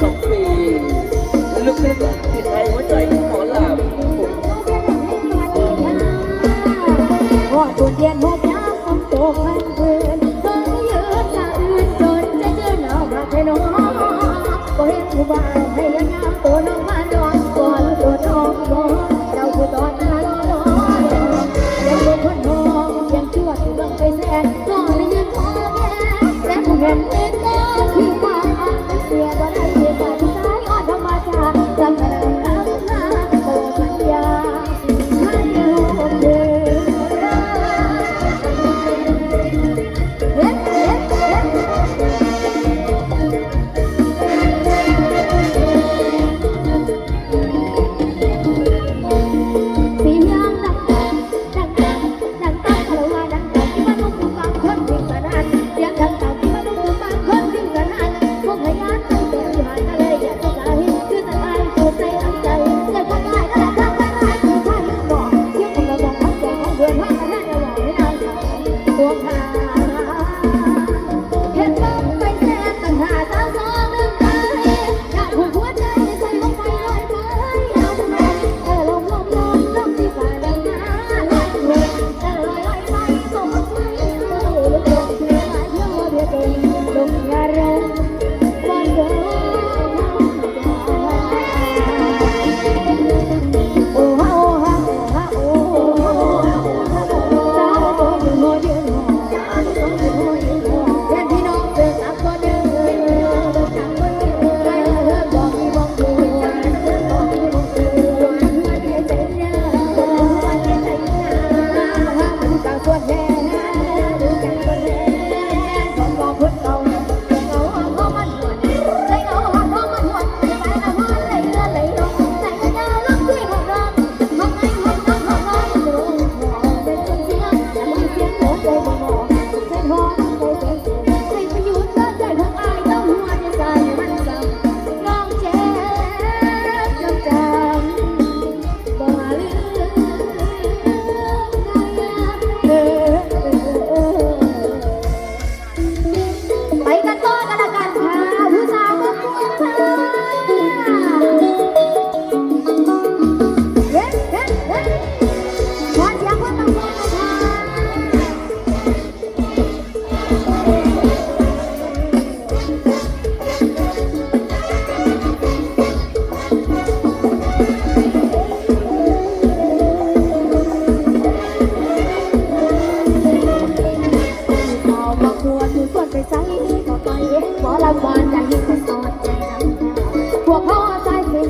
12ปี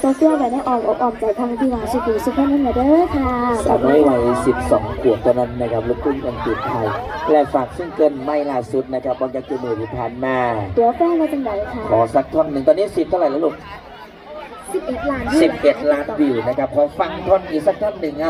โซเฟียแบบนี้ออกอกออมใจพังที่มาสุขุสุขนั่นเด้อค่ะสาวน้อยวัย 12 ขวบตอนนั้นนะครับลูกทุ่งอังกฤษไทย และฝากซึ่งเกินไม่ล่าสุดนะครับบอลจากจูมือที่ผ่านมาเดี๋ยวแฟนเราจังไหนค่ะขอสักท่อนหนึ่งตอนนี้สิบเท่าไหร่แล้วลูก11 ล้าน11 ล้านวิวนะครับขอฟังท่อนอีกสักท่อนหนึ่งอะ